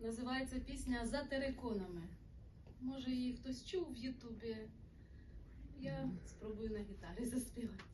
Називається пісня За териконами. Може, її хтось чув в Ютубі. Я спробую на гітарі заспівати.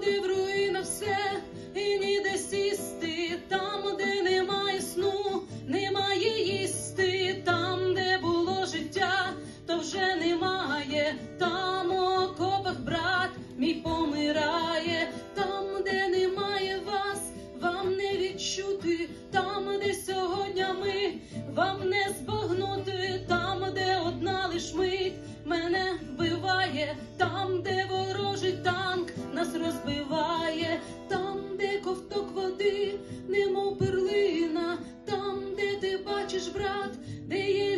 Де в руїнах все і ніде сісти, там, де немає сну, немає їсти, там, де було життя, то вже немає, там у окопах брат мій помирає, там, де немає вас, вам не відчути, там, де сьогодні ми, вам не збагнути, там, де одна лиш мить мене вбиває, там, де бачиш, брат, де є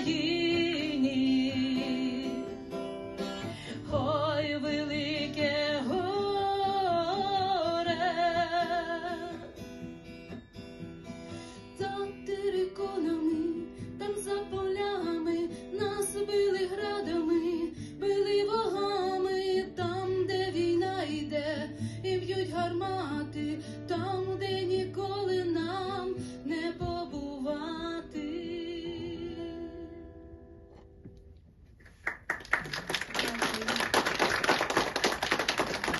Україні. Ой, велике горе. За териконами, там за полями, нас били градами, били вогами, там, де війна йде, і б'ють гармати, там,